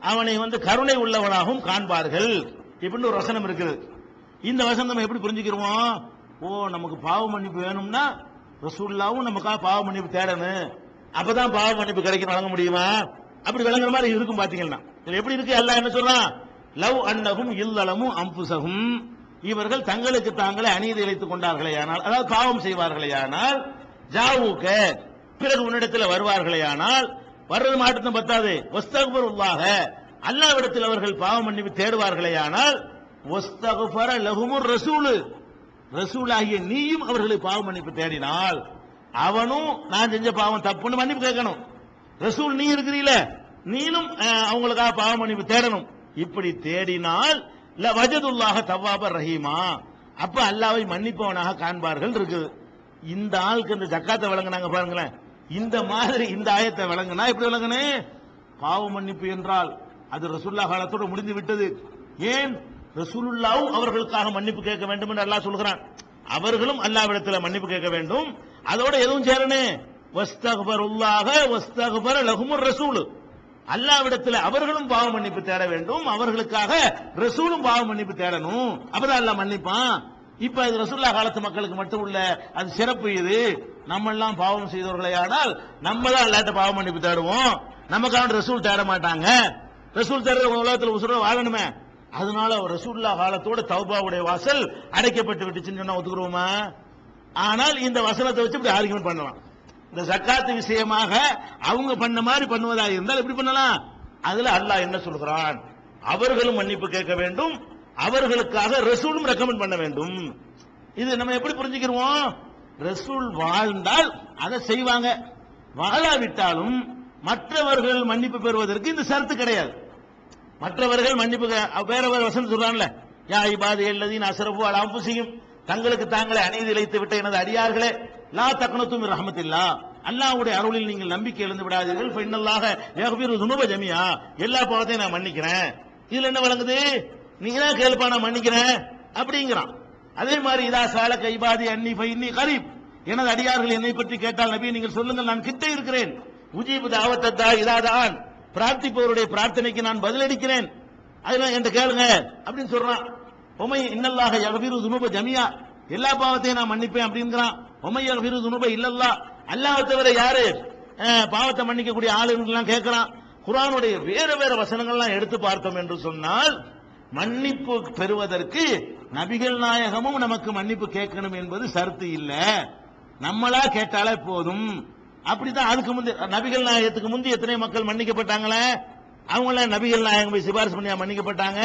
அவனை வந்து கருணை உள்ளவனாகவும் காண்பார்கள். இப்படின்னு ஒரு வசனம் இருக்குது. இந்த வசனம் நம்ம எப்படி புரிஞ்சுக்கிறோம்? ஓ நமக்கு பாவ மன்னிப்பு வேணும்னா ரசூல்லாவும் நமக்காக பாவ மன்னிப்பு தேடணும். அப்பதான் பாவ மன்னிப்பு கிடைக்கும் வழங்க முடியுமா? அப்படி விளங்குற மாதிரி இருக்கும் பாத்தீங்கன்னா. இதுல எப்படி இருக்கு? எல்லாம் என்ன சொல்றான்? லவ் அன்னகும் இல்லலமும் அம்புசகும் இவர்கள் தங்களுக்கு தாங்களே அநீதி இழைத்துக் கொண்டார்களே ஆனால் அதாவது பாவம் செய்வார்களே ஆனால் ஜாவுக்க பிறகு உன்னிடத்தில் வருவார்களே ஆனால் வர்றது மாட்டத்தை பத்தாது. ஒஸ்தகுபர் உள்ளாக அல்லாவிடத்தில் அவர்கள் பாவம் மன்னிப்பு தேடுவார்களே ஆனால் ஒஸ்தகுபர லகுமுர் ரசூலு. ரசூலாகிய நீயும் அவர்களை பாவம் மன்னிப்பு தேடினால் அவனும் நான் செஞ்ச பாவம் தப்புன்னு மன்னிப்பு கேட்கணும். ரசூல் நீ இருக்கிறீல நீனும் அவங்களுக்காக பாவ மன்னிப்பு தேடணும். இப்படி தேடினால் ல வஜதுல்லாஹ தவ்வாப ரஹீமா. அப்ப அல்லாவை மன்னிப்பவனாக காண்பார்கள் இருக்குது. இந்த ஆளுக்கு இந்த ஜக்காத்தை வழங்கினாங்க பாருங்களேன். இந்த மாதிரி இந்த ஆயத்தை விளங்கினா எப்படி வழங்குனே பாவ மன்னிப்பு என்றால் அது ரசூல்லா காலத்தோட முடிந்து விட்டது. ஏன்? ரசூலுல்லாவும் அவர்களுக்காக மன்னிப்பு கேட்க வேண்டும் என்று அல்லாஹ் சொல்கிறான். அவர்களும் அல்லாவிடத்தில் மன்னிப்பு கேட்க வேண்டும். அதோட எதுவும் சேரனே? வஸ்தகுபருல்லாக வஸ்தகுபர லகுமுர் ரசூலு. அல்லாவிடத்தில் அவர்களும் பாவ மன்னிப்பு தேட வேண்டும். அவர்களுக்காக ரசூலும் பாவ மன்னிப்பு தேடணும். அப்பதான் அல்லாஹ் மன்னிப்பான். இப்ப இது ரசூல்லா காலத்து மக்களுக்கு மட்டும் உள்ள அது சிறப்பு இது. நம்ம எல்லாம் பாவம் செய்தவர்களே ஆனால் நம்ம தான் எல்லாட்ட பாவம் மன்னிப்பு தேடுவோம். நமக்கான ரசூல் தேட மாட்டாங்க. ரசூல் தேடுற உலகத்தில் உசுர வாழணுமே. அதனால அவர் ரசூல்லா காலத்தோட தௌபாவுடைய வாசல் அடைக்கப்பட்டு விட்டுச்சுன்னு சொன்னா ஒத்துக்குருவோமா? ஆனால் இந்த வசனத்தை வச்சு இப்படி ஆர்கியூமெண்ட் பண்ணலாம். இந்த சக்காத்து விஷயமாக அவங்க பண்ண மாதிரி பண்ணுவதாக இருந்தால் எப்படி பண்ணலாம். அதுல அல்லாஹ் என்ன சொல்கிறான் அவர்களும் மன்னிப்பு கேட்க வேண்டும். அவர்களுக்காக ரசூலும் ரெக்கமெண்ட் பண்ண வேண்டும். இது நம்ம எப்படி புரிஞ்சுக்கிறோம் ரசூல் வாழ்ந்தால் அதை செய்வாங்க. வாழாவிட்டாலும் மற்றவர்கள் மன்னிப்பு பெறுவதற்கு இந்த சரத்து கிடையாது. மற்றவர்கள் மன்னிப்பு வேற வேற வசனம் சொல்றான்ல யா இபாது எல்லாதையும் அசரபு அலாம் புசியும் தங்களுக்கு தாங்களே அநீதி இழைத்து விட்ட எனது அடியார்களே லா தக்கணத்தும் ரஹமத்தில்லா. அல்லாவுடைய அருளில் நீங்கள் நம்பிக்கை இழந்து விடாதீர்கள். பெண்ணல்லாக யக்பிரு துணுப ஜமியா எல்லா பாவத்தையும் நான் மன்னிக்கிறேன். இதுல என்ன வழங்குது? நீங்க தான் கேளுப்பா நான் மன்னிக்கிறேன் அப்படிங்கிறான். அதே மாதிரி இதா சால கைபாதி அன்னி ஃபைன்னி கரீப். எனது அடியார்கள் என்னை பற்றி கேட்டால் நபி நீங்கள் சொல்லுங்கள் நான் கிட்ட இருக்கிறேன். உஜீபு தாவத்தத்தா இதாதான் பிரார்த்திப்பவருடைய பிரார்த்தனைக்கு நான் பதிலளிக்கிறேன். அதெல்லாம் என்கிட்ட கேளுங்க அப்படின்னு சொல்றான். உமை இன்னல்லாக யகபீரு துனுப ஜமியா. எல்லா பாவத்தையும் நான் மன்னிப்பேன் அப்படிங்கிறான். உமை யகபீரு துனுப இல்லல்லா. அல்லாஹ் தவிர யாரு? பாவத்தை மன்னிக்கக்கூடிய ஆளுங்கெல்லாம் கேட்கிறான் குரானுடைய வேற வேற வசனங்கள்லாம் எடுத்து பார்த்தோம் என்று சொன்னால் மன்னிப்பு பெறுவதற்கு நபிகள் நாயகமும் நமக்கு மன்னிப்பு கேட்கணும் என்பது சருத்து இல்ல. நம்மளா கேட்டாலே போதும். அப்படித்தான் அதுக்கு முந்தைய நபிகள் நாயகத்துக்கு முந்தி எத்தனை மக்கள் மன்னிக்கப்பட்டாங்களே? அவங்கள நபிகள் நாயகம் போய் சிபாரிசு பண்ணியா மன்னிக்கப்பட்டாங்க?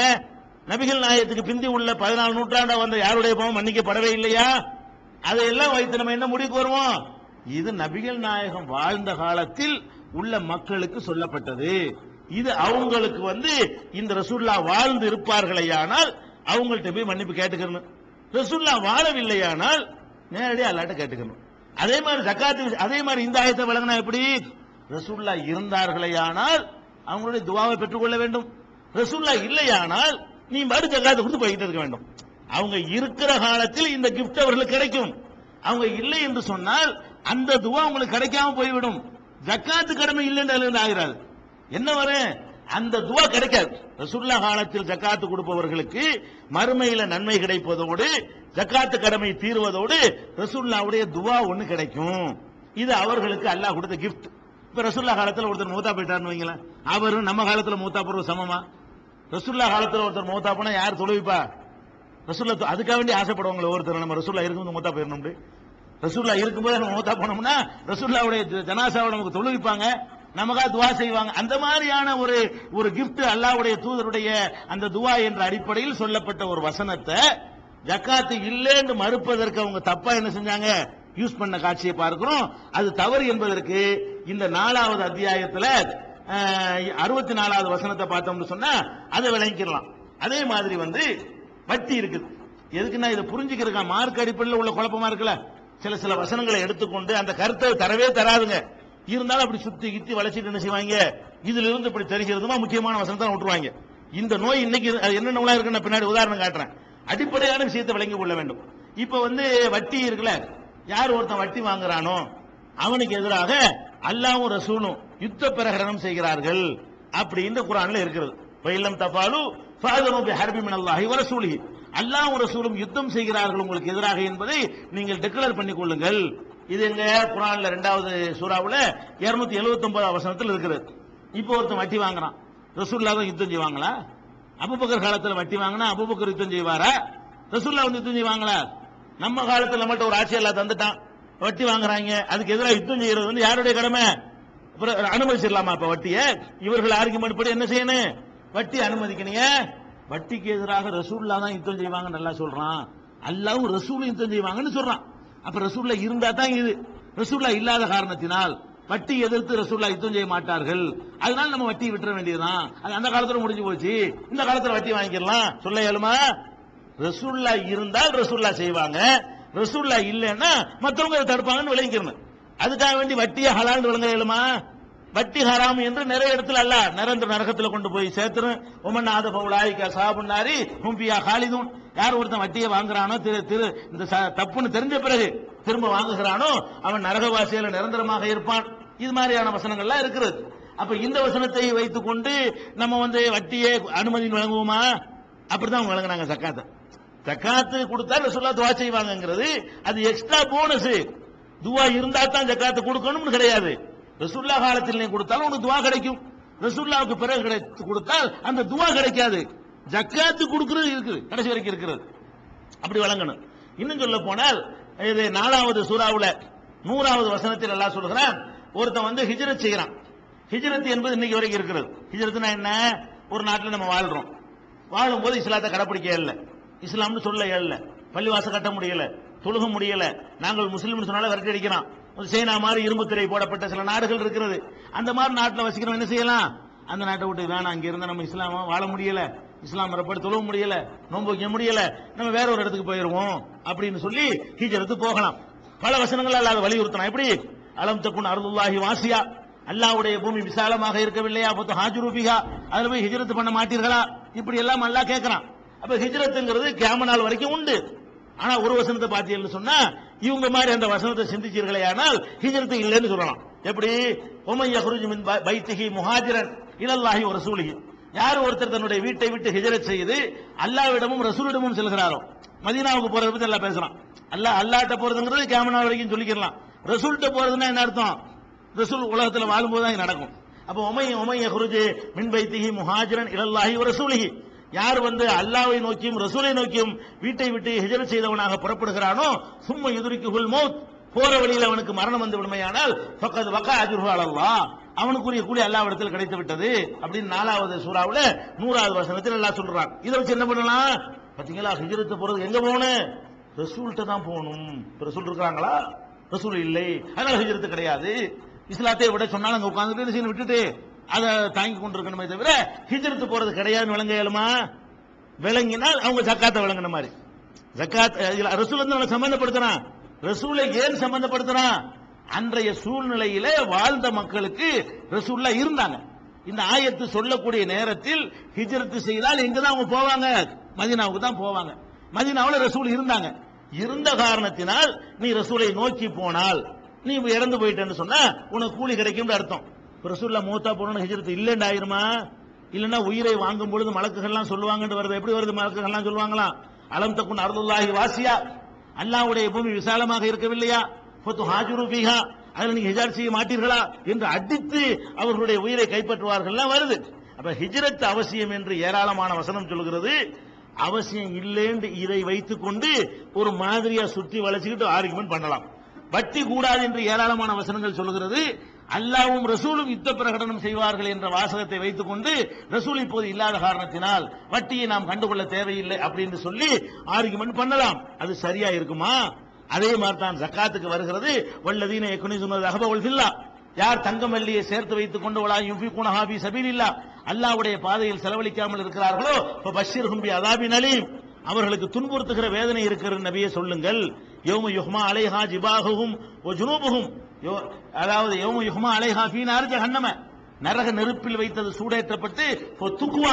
நபிகள் நாயகத்துக்கு பிந்தி உள்ள பதினாலு நூற்றாண்டா வந்த யாருடைய பாவம் மன்னிக்கப்படவே இல்லையா? அதையெல்லாம் வைத்து நம்ம என்ன முடிவுக்கு வருவோம்? இது நபிகள் நாயகம் வாழ்ந்த காலத்தில் உள்ள மக்களுக்கு சொல்லப்பட்டது. இது அவங்களுக்கு வந்து இந்த ரசூல்லா வாழ்ந்து இருப்பார்களேயானால் அவங்கள்ட்ட போய் மன்னிப்பு கேட்டுக்கணும். ரசூல்லா வாழவில்லையானால் நேரடியாக அல்லாட்ட கேட்டுக்கணும். அதே மாதிரி ஜக்காத்து அதே மாதிரி இந்த ஆயத்தை வழங்கினா எப்படி? ரசூல்லா இருந்தார்களேயானால் அவங்களுடைய துவாவை பெற்றுக்கொள்ள வேண்டும். ரசூல்லா இல்லையானால் நீ மறு ஜக்காத்தை கொடுத்து போய்கிட்டு இருக்க வேண்டும். அவங்க இருக்கிற காலத்தில் இந்த கிஃப்ட் அவர்களுக்கு கிடைக்கும். அவங்க இல்லை என்று சொன்னால் அந்த துவா உங்களுக்கு கிடைக்காம போய்விடும். ஜக்காத்து கடமை இல்லை என்று ஆகிறார்கள். என்ன வரும் அந்த துவா கிடைக்காது. ரசுல்லா காலத்தில் ஜக்காத்து கொடுப்பவர்களுக்கு மறுமையில நன்மை கிடைப்பதோடு ஜக்காத்து கடமை தீர்வதோடு ரசுல்லாவுடைய துவா ஒண்ணு கிடைக்கும். இது அவர்களுக்கு அல்லாஹ் கொடுத்த கிஃப்ட் இப்ப ரசுல்லா காலத்துல ஒருத்தர் மூத்தா போயிட்டார்னு வைங்களேன். அவரும் நம்ம காலத்துல மூத்தா போறது சமமா? ரசுல்லா காலத்துல ஒருத்தர் மூத்தா போனா யார் தொழுவிப்பா? ரசுல்லா அதுக்காக வேண்டி ஆசைப்படுவாங்களே ஒருத்தர் நம்ம ரசுல்லா இருக்கும்போது மூத்தா போயிடணும் ரசுல்லா இருக்கும்போது நம்ம மூத்தா போனோம்னா ரசுல்லாவுடைய ஜனாசாவை நமக்கு தொழுவிப்பாங்க. நமக்காக துவா செய்வாங்க. அந்த மாதிரியான ஒரு ஒரு கிஃப்ட் அல்லாவுடைய தூதருடைய அந்த துவா என்ற அடிப்படையில் சொல்லப்பட்ட ஒரு வசனத்தை ஜக்காத்து இல்லைன்னு மறுப்பதற்கு அவங்க தப்பா என்ன செஞ்சாங்க? யூஸ் பண்ண காட்சியை பார்க்கிறோம். அது தவறு என்பதற்கு இந்த நாலாவது அத்தியாயத்தில் அறுபத்தி நாலாவது வசனத்தை பார்த்தோம்னு சொன்னா அதை விளங்கிக்கலாம் அதே மாதிரி வந்து வட்டி இருக்குது. எதுக்குன்னா இதை புரிஞ்சுக்கிறக்கா மார்க் அடிப்படையில் உள்ள குழப்பமா இருக்குல்ல? சில சில வசனங்களை எடுத்துக்கொண்டு அந்த கருத்தை தரவே தராதுங்க. இருந்தாலும் அப்படி சுத்தி கித்தி வளைச்சிட்டு என்ன செய்வாங்க? இதுல இருந்து இப்படி தெரிகிறதுமா? முக்கியமான வசனத்தை தான் விட்டுருவாங்க இந்த நோய் இன்னைக்கு அது என்ன இருக்குன்னு நான் பின்னாடி உதாரணம் காட்டுறேன். அடிப்படையான விஷயத்தை விளங்கி கொள்ள வேண்டும். இப்ப வந்து வட்டி இருக்குல்ல? யார் ஒருத்தன் வட்டி வாங்குறானோ அவனுக்கு எதிராக அல்லாவும் ரசூலும் யுத்த பிரகடனம் செய்கிறார்கள் அப்படின்னு குரான்ல இருக்கிறது. பயிலம் தபாலு ஃபாதனு பி ஹர்பி மின் வரசூலி அல்லாஹ் ரசூலும் யுத்தம் செய்கிறார்கள் உங்களுக்கு எதிராக என்பதை நீங்கள் டிக்ளேர் பண்ணிக் கொள்ளுங்கள். இது எங்க குரான்ல ரெண்டாவது சூறாவில் இருநூத்தி எழுபத்தொன்பது வசனத்தில் இருக்கிறது இப்போ ஒருத்தன் வட்டி வாங்குறான். ரசூல்லா யுத்தம் செய்வாங்களா? அபுபக்கர் காலத்தில் வட்டி வாங்கினா அபுபக்கர் யுத்தம் செய்வாரா? ரசூல்லா வந்து யுத்தம் செய்வாங்களா? நம்ம காலத்தில் மட்டும் ஒரு ஆட்சியெல்லாம் தந்துட்டான். வட்டி வாங்குறாங்க. அதுக்கு எதிராக யுத்தம் செய்யறது வந்து யாருடைய கடமை? அப்புறம் அனுமதிச்சிடலாமா இப்ப வட்டியை? இவர்கள் ஆர்குமெண்ட் படி என்ன செய்யணும்? வட்டி அனுமதிக்கணுங்க. வட்டிக்கு எதிராக ரசூல்லா தான் யுத்தம் செய்வாங்க நல்லா சொல்றான். அல்லாவும் ரசூலும் யுத்தம் செய்வாங்கன்னு சொல்றான். அப்ப ரசூல்லா இருந்தா தான் இது. ரசூல்லா இல்லாத காரணத்தினால் வட்டி எதிர்த்து ரசூல்லா யுத்தம் செய்ய மாட்டார்கள். அதனால நம்ம வட்டி விட்டுற வேண்டியதுதான். அது அந்த காலத்துல முடிஞ்சு போச்சு. இந்த காலத்துல வட்டி வாங்கிக்கலாம் சொல்ல இயலுமா? ரசூல்லா இருந்தால் ரசூல்லா செய்வாங்க. ரசூல்லா இல்லைன்னா மற்றவங்க தடுப்பாங்கன்னு விளங்கிக்கணும். அதுக்காக வேண்டி வட்டியை ஹலால்னு விளங்க இயலுமா? வட்டி ஹராம் என்று நிறைய இடத்துல அல்ல. நிரந்தர நரகத்தில் கொண்டு போய் சேர்த்துரும் உமன்நாத ஆத சாபுன்னாரி ஹும்பியா ஹாலிதூன். யார் ஒருத்தன் வட்டியை வாங்குறானோ திரு திரு இந்த தப்புன்னு தெரிஞ்ச பிறகு திரும்ப வாங்குகிறானோ அவன் நரகவாசியில நிரந்தரமாக இருப்பான். இது மாதிரியான வசனங்கள்லாம் இருக்கிறது அப்ப இந்த வசனத்தை வைத்துக் கொண்டு நம்ம வந்து வட்டியை அனுமதி வழங்குவோமா? அப்படிதான் வழங்குனாங்க சக்காத்தை. ஜக்காத்து கொடுத்தா ரசூல்லா துவா செய்வாங்கிறது அது எக்ஸ்ட்ரா போனஸ் துவா இருந்தா தான் ஜக்காத்து கொடுக்கணும்னு கிடையாது. ரசூல்லா காலத்தில் நீ கொடுத்தாலும் உனக்கு துவா கிடைக்கும். ரசூல்லாவுக்கு பிறகு கிடைத்து கொடுத்தால் அந்த துவா கிடைக்காது. ஜக்காத்து கொடுக்கிறது இருக்குது. கடைசி வரைக்கும் இருக்கிறது. அப்படி வழங்கணும். இன்னும் சொல்ல போனால் இது நாலாவது சூறாவுல நூறாவது வசனத்தில் எல்லாம் சொல்கிறான் ஒருத்தன் வந்து ஹிஜ்ரத் செய்கிறான். ஹிஜ்ரத் என்பது இன்னைக்கு வரைக்கும் இருக்கிறது. ஹிஜ்ரத்னா என்ன? ஒரு நாட்டில் நம்ம வாழ்றோம். வாழும்போது இஸ்லாத்தை கடைப்பிடிக்க இல்லை இஸ்லாம்னு சொல்ல இல்லை பள்ளிவாசம் கட்ட முடியல. தொழுக முடியல. நாங்கள் முஸ்லீம்னு சொன்னால விரட்டி அடிக்கிறான் சைனா மாதிரி இரும்பு திரை போடப்பட்ட சில நாடுகள் இருக்கிறது. அந்த மாதிரி நாட்டில் வசிக்கிறோம் என்ன செய்யலாம்? அந்த நாட்டை விட்டு வேணாம் அங்கே இருந்தால் நம்ம இஸ்லாம வாழ முடியல. இஸ்லாம் மரப்படி தொழுவ முடியல. நோன்பு வைக்க முடியல. நம்ம வேற ஒரு இடத்துக்கு போயிடுவோம் அப்படின்னு சொல்லி ஹீஜரத்து போகலாம். பல வசனங்கள் அல்லாத வலியுறுத்தலாம் எப்படி? அலம் தக்குன் அருதுல்லாஹி வாசியா? அல்லாவுடைய பூமி விசாலமாக இருக்கவில்லையா? பத்து ஹாஜுரூபிகா அதில் போய் ஹிஜ்ரத் பண்ண மாட்டீர்களா? இப்படி எல்லாம் அல்லா கேட்கறான். அப்ப ஹிஜ்ரத்துங்கிறது கேம நாள் வரைக்கும் உண்டு. ஆனா ஒரு வசனத்தை பார்த்தீங்கன்னு சொன்னா இவங்க மாதிரி அந்த வசனத்தை சிந்திச்சீர்களே ஆனால் ஹிஜரத்து இல்லைன்னு சொல்லலாம். எப்படி? உமை யஹ்ருஜ் மின் முஹாஜிரன் இலல்லாஹி ஒரு ரசூலிஹி. யார் ஒருத்தர் தன்னுடைய வீட்டை விட்டு ஹிஜரத் செய்து அல்லாஹ்விடமும் ரசூலிடமும் செல்கிறாரோ? மதீனாவுக்கு போறதை பத்தி நல்லா பேசலாம். அல்லா அல்லாட்ட போறதுங்கிறது கேமனா வரைக்கும் சொல்லிக்கலாம் ரசூல்கிட்ட போறதுன்னா என்ன அர்த்தம்? ரசூல் உலகத்தில் வாழும்போது தான் நடக்கும். அப்போ உமை உமை குருஜி மின்பைத்திகி முஹாஜிரன் இலல்லாஹி ஒரு சூழிகி யார் வந்து அல்லாவை நோக்கியும் ரசூலை நோக்கியும் வீட்டை விட்டு ஹிஜ்ரத் செய்தவனாக புறப்படுகிறானோ சும்மா எதிரிக்குள் மௌத் போற வழியில் அவனுக்கு மரணம் வந்து விடுமையானால் பக்கத்து பக்கா அஜ்ருஹு அவனுக்குரிய கூலி அல்லாஹ்விடத்தில் கிடைத்து விட்டது அப்படின்னு நாலாவது சூறாவில் நூறாவது வசனத்தில் எல்லாம் சொல்றான். இதை வச்சு என்ன பண்ணலாம்? பாத்தீங்களா ஹிஜரத்து போறது எங்க போகணும்? ரசூல்கிட்ட தான் போகணும். ரசூல் இருக்கிறாங்களா? ரசூல் இல்லை. அதனால ஹிஜரத்து கிடையாது. இஸ்லாத்தை விட சொன்னாலும் அங்கே உட்காந்துட்டு விட்டுட்டு அதை தாங்கி கொண்டிருக்கணுமே தவிர ஹிஜரத்து போறது கிடையாதுன்னு விளங்க இயலுமா விளங்கினால் அவங்க ஜக்காத்தை விளங்கின மாதிரி. ஜக்காத் இதில் ரசூல் வந்து நல்லா சம்பந்தப்படுத்துறான். ரசூலை ஏன் சம்பந்தப்படுத்துறான்? அன்றைய சூழ்நிலையில வாழ்ந்த மக்களுக்கு ரசூல்லா இருந்தாங்க. இந்த ஆயத்து சொல்லக்கூடிய நேரத்தில் ஹிஜரத்து செய்தால் எங்க தான் அவங்க போவாங்க. மதீனாவுக்கு தான் போவாங்க. மதினாவில் ரசூல் இருந்தாங்க. இருந்த காரணத்தினால் நீ ரசூலை நோக்கி போனால் நீ இறந்து போயிட்டேன்னு சொன்னா உனக்கு கூலி கிடைக்கும்னு அர்த்தம். ரசூல்லா மூத்தா போனோம்னு ஹிஜ்ரத் இல்லைன்னு ஆயிருமா? இல்லைன்னா உயிரை வாங்கும் பொழுது மலக்குகள்லாம் சொல்லுவாங்கன்னு வருது. எப்படி வருது மலக்குகள்லாம் சொல்லுவாங்களாம் அலம் தக்குன் அருளுல்லாஹி வாசியா. அல்லாவுடைய பூமி விசாலமாக இருக்கவில்லையா? ஃபத்து ஹாஜுரு அதில் நீங்க ஹிஜார் செய்ய மாட்டீர்களா? என்று அடித்து அவர்களுடைய உயிரை கைப்பற்றுவார்கள்லாம் வருது. அப்ப ஹிஜரத் அவசியம் என்று ஏராளமான வசனம் சொல்கிறது அவசியம் இல்லைன்னு இதை வைத்துக்கொண்டு ஒரு மாதிரியா சுற்றி வளைச்சுக்கிட்டு ஆர்குமெண்ட் பண்ணலாம். வட்டி கூடாது என்று ஏராளமான வசனங்கள் சொல்கிறது அல்லாவும் ரசூலும் யுத்த பிரகடனம் செய்வார்கள் என்ற வாசகத்தை வைத்துக்கொண்டு ரசூல் இப்போது இல்லாத காரணத்தினால் வட்டியை நாம் கண்டுகொள்ள தேவையில்லை அப்படின்னு சொல்லி ஆர்குமெண்ட் பண்ணலாம். அது சரியா இருக்குமா? அதே மாதிரி தான் ஜக்காத்துக்கு வருகிறது. வல்லதீன எக்குனி சொன்னது அகபவல் யார் தங்கம் வெள்ளியை சேர்த்து வைத்துக் கொண்டு வலா யுஃபிகுன ஹாபி சபீலில்லா. அல்லாஹ்வுடைய பாதையில் செலவழிக்காமல் இருக்கிறார்களோ? இப்ப பஷீர் ஹும்பி அதாபின் அலீம். அவர்களுக்கு துன்புறுத்துகிற வேதனை இருக்கிற நபியை சொல்லுங்கள். யோம யுஹ்மா அலைஹா ஜிபாகவும் ஓ ஜுனூபுஹும். அதாவது யௌம யுகமா அலைஹா ஜஹன்னம. நரக நெருப்பில் வைத்தது சூடேற்றப்பட்டு துக்குவா